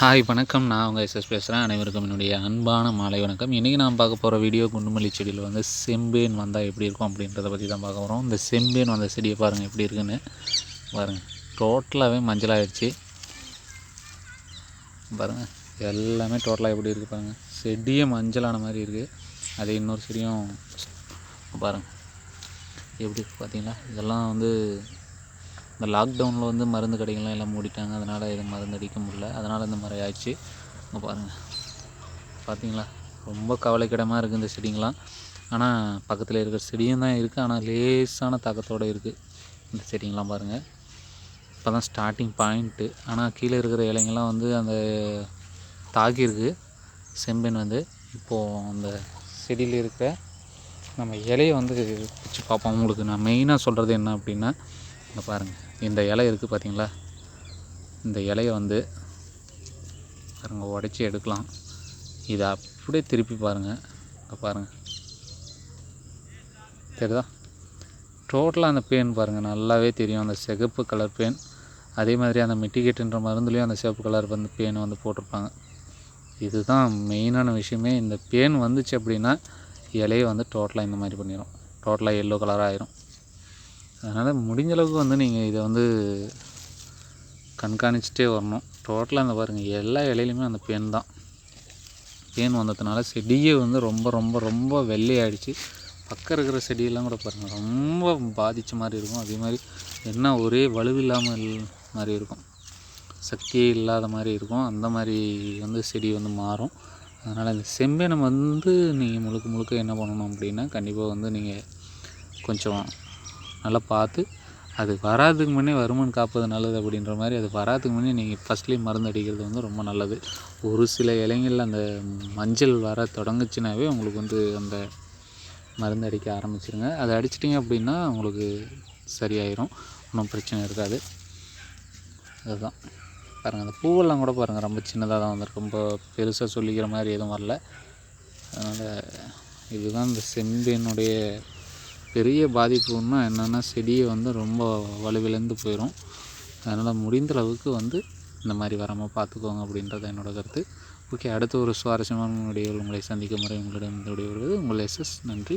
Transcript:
Hi வணக்கம். நான் உங்கள் எஸ்எஸ் பேசுகிறேன் அனைவருக்கும் என்னுடைய அன்பான மாலை வணக்கம். இன்றைக்கி நான் பார்க்க போகிற வீடியோ குண்டுமல்லி செடியில் வந்து செம்பேன் வந்தால் எப்படி இருக்கும் அப்படின்றத பற்றி தான் பார்க்க போகிறோம் இந்த செம்பேன் வந்த செடியை பாருங்கள் எப்படி இருக்குன்னு. பாருங்கள் டோட்டலாகவே மஞ்சளாகிடுச்சு பாருங்கள் எல்லாமே டோட்டலாக எப்படி இருக்குது பாருங்கள் செடியே மஞ்சளான மாதிரி இருக்குது அதே இன்னொரு செடியும் பாருங்கள் எப்படி இருக்குது பார்த்தீங்களா இதெல்லாம் வந்து இந்த லாக்டவுனில் வந்து மருந்து கடைகள்லாம் எல்லாம் மூடிட்டாங்க. அதனால் இது மருந்து அடிக்க முடியல. அதனால் இந்த மாதிரி ஆயிடுச்சு. இங்கே பாருங்கள் பார்த்தீங்களா ரொம்ப கவலைக்கிடமாக இருக்குது இந்த செடிங்களாம் ஆனால் பக்கத்தில் இருக்கிற செடியும் தான் இருக்குது ஆனால் லேசான தாக்கத்தோடு இருக்குது இந்த செடிங்களாம் பாருங்கள் இப்போ தான் ஸ்டார்டிங் பாயிண்ட்டு ஆனால் கீழே இருக்கிற இலைங்கள்லாம் வந்து அந்த தாக்கியிருக்கு செம்பெண் வந்து இப்போது அந்த செடியில் இருக்கிற நம்ம இலையை வந்து பிச்சு பார்ப்போம். உங்களுக்கு நான் மெயினாக சொல்கிறது என்ன அப்படின்னா இங்கே பாருங்கள் இந்த இலை இருக்குது பார்த்தீங்களா இந்த இலையை வந்து பாருங்கள் உடச்சி எடுக்கலாம். இதை அப்படியே திருப்பி பாருங்கள் இங்கே பாருங்கள் தெரியுதா? டோட்டலாக அந்த பேன் பாருங்கள் நல்லாவே தெரியும். அந்த சிகப்பு கலர் பேன். அதே மாதிரி அந்த மிட்டிகேட்டுன்ற மருந்துலேயும் அந்த சிவப்பு கலர் வந்து பேன் வந்து போட்டிருப்பாங்க. இதுதான் மெயினான விஷயமே. இந்த பேன் வந்துச்சு அப்படின்னா இலையை வந்து டோட்டலாக இந்த மாதிரி பண்ணிடும் டோட்டலாக எல்லோ கலராக ஆயிரும். அதனால் முடிஞ்ச அளவுக்கு வந்து நீங்கள் இதை வந்து கண்காணிச்சிட்டே வரணும். டோட்டலாக இந்த பாருங்கள் எல்லா இலையிலையுமே அந்த பேன் தான். பேன் வந்ததுனால செடியே வந்து ரொம்ப ரொம்ப ரொம்ப வெள்ளையாயிடுச்சு பக்கம் இருக்கிற செடியெல்லாம் கூட பாருங்கள் ரொம்ப பாதித்த மாதிரி இருக்கும். அதே மாதிரி என்ன ஒரே வலுவில்லாமல் மாதிரி இருக்கும். சக்தியே இல்லாத மாதிரி இருக்கும். அந்த மாதிரி வந்து செடி வந்து மாறும். அதனால் இந்த செம்பேனம் வந்து நீங்கள் முழுக்க முழுக்க என்ன பண்ணணும் அப்படின்னா கண்டிப்பாக வந்து நீங்கள் கொஞ்சம் நல்லா பார்த்து அது வராதுக்கு முன்னே வருமன் காப்பது நல்லது அப்படின்ற மாதிரி அது வராதுக்கு முன்னே நீங்கள் ஃபஸ்ட்லேயே மருந்து அடிக்கிறது வந்து ரொம்ப நல்லது. ஒரு சில இலைங்களில் அந்த மஞ்சள் வர தொடங்குச்சுனாவே உங்களுக்கு வந்து அந்த மருந்து அடிக்க ஆரம்பிச்சிருங்க. அதை அடிச்சிட்டிங்க அப்படின்னா உங்களுக்கு சரியாயிரும். ஒன்றும் பிரச்சனை இருக்காது. அதுதான். பாருங்கள் அந்த பூவெல்லாம் கூட பாருங்கள் ரொம்ப சின்னதாக தான் வந்திருக்கு. ரொம்ப பெருசாக சொல்லிக்கிற மாதிரி எதுவும் வரல. அதனால் இதுதான் இந்த செம்பினுடைய பெரிய பாதிப்புன்னா என்னென்னா செடியை வந்து ரொம்ப வலுவிழந்து போயிடும் அதனால் முடிந்த அளவுக்கு வந்து இந்த மாதிரி வராமல் பார்த்துக்கோங்க அப்படின்றது என்னோடய கருத்து. ஓகே அடுத்த ஒரு சுவாரஸ்யமான வீடியோவில் உங்களை சந்திக்கும் முறை உங்களிடம் இந்த விடைபெறுவது உங்கள் எஸ்எஸ் நன்றி.